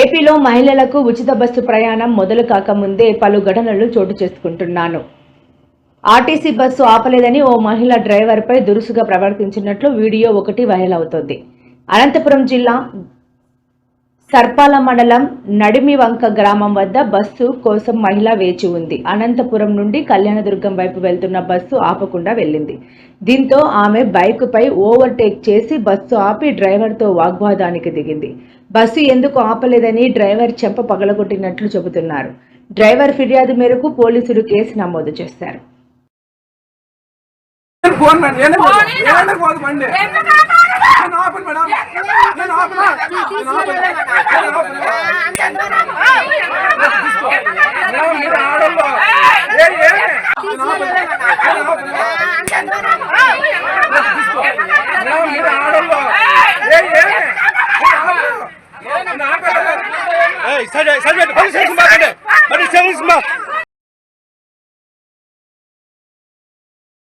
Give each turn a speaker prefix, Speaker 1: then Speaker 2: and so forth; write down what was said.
Speaker 1: ఏపీలో మహిళలకు ఉచిత బస్సు ప్రయాణం మొదలు కాకముందే పలు ఘటనలు చోటు చేసుకుంటున్నాను. ఆర్టీసీ బస్సు ఆపలేదని ఓ మహిళ డ్రైవర్పై దురుసుగా ప్రవర్తించినట్లు వీడియో ఒకటి వైరల్ అవుతోంది. అనంతపురం జిల్లా సర్పాల మండలం నడిమివంక గ్రామం వద్ద బస్సు కోసం మహిళ వేచి ఉంది. అనంతపురం నుండి కళ్యాణదుర్గం వైపు వెళ్తున్న బస్సు ఆపకుండా వెళ్ళింది. దీంతో ఆమె బైకుపై ఓవర్టేక్ చేసి బస్సు ఆపి డ్రైవర్తో వాగ్వాదానికి దిగింది. బస్సు ఎందుకు ఆపలేదని డ్రైవర్ చెంప పగలగొట్టినట్లు చెబుతున్నారు. డ్రైవర్ ఫిర్యాదు మేరకు పోలీసులు కేసు నమోదు చేశారు.
Speaker 2: ఫోన్ సరే సరే మరి సేవ ఫోన్ బండి